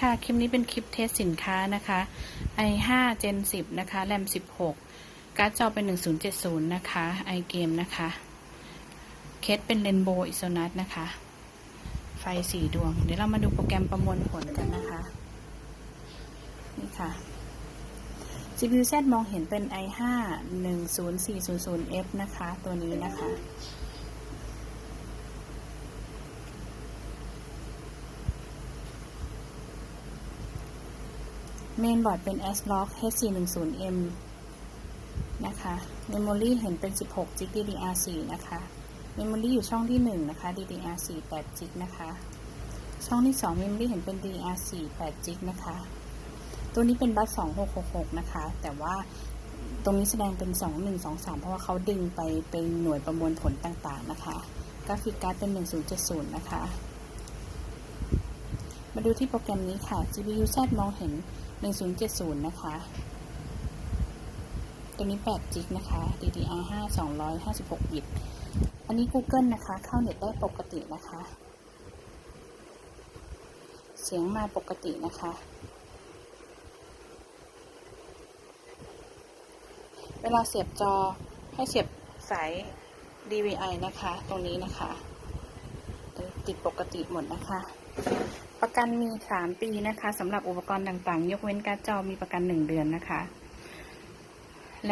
ค่ะ คลิปนี้เป็นคลิปเทสสินค้านะคะ i5 Gen 10 นะคะ แรม 16 การ์ดจอเป็น 1070 นะคะ i game นะคะ เคสเป็น Rainbow Exynos นะคะ ไฟสีดวง เดี๋ยวเรามาดูโปรแกรมประมวลผลกันนะคะ นี่ค่ะ CPU Z มองเห็นเป็น i5 10400F นะคะ ตัวนี้นะคะ เมนบอร์ดเป็น ASRock H410M นะคะ Memory เห็นเป็น 16 g b DDR4 นะคะ Memory อยู่ช่องที่ 1 นะคะ DDR4 8 g b นะคะ ช่องที่2 Memory เห็นเป็น DDR4 8 g b นะคะ ตัวนี้เป็นบัส2666 นะคะ แต่ว่าตรงนี้แสดงเป็น 2123 เพราะว่าเขาดึงไปเป็นหน่วยประมวลผลต่างๆนะคะกราฟิกการ์ดเป็น 1070 นะคะ มาดูที่โปรแกรมนี้ค่ะ GPU Z มองเห็น 1070 นะคะ ตัวนี้8 g b นะคะ DDR5 256 บิต อันนี้ Google นะคะ เข้าเน็ตได้ปกตินะคะ เสียงมาปกตินะคะ เวลาเสียบจอให้เสียบสาย DVI นะคะ ตรงนี้นะคะ ติดปกติหมดนะคะ ประกันมี 3 ปีนะคะสำหรับอุปกรณ์ต่างๆ ยกเว้นการ์ดจอมีประกัน 1 เดือนนะคะ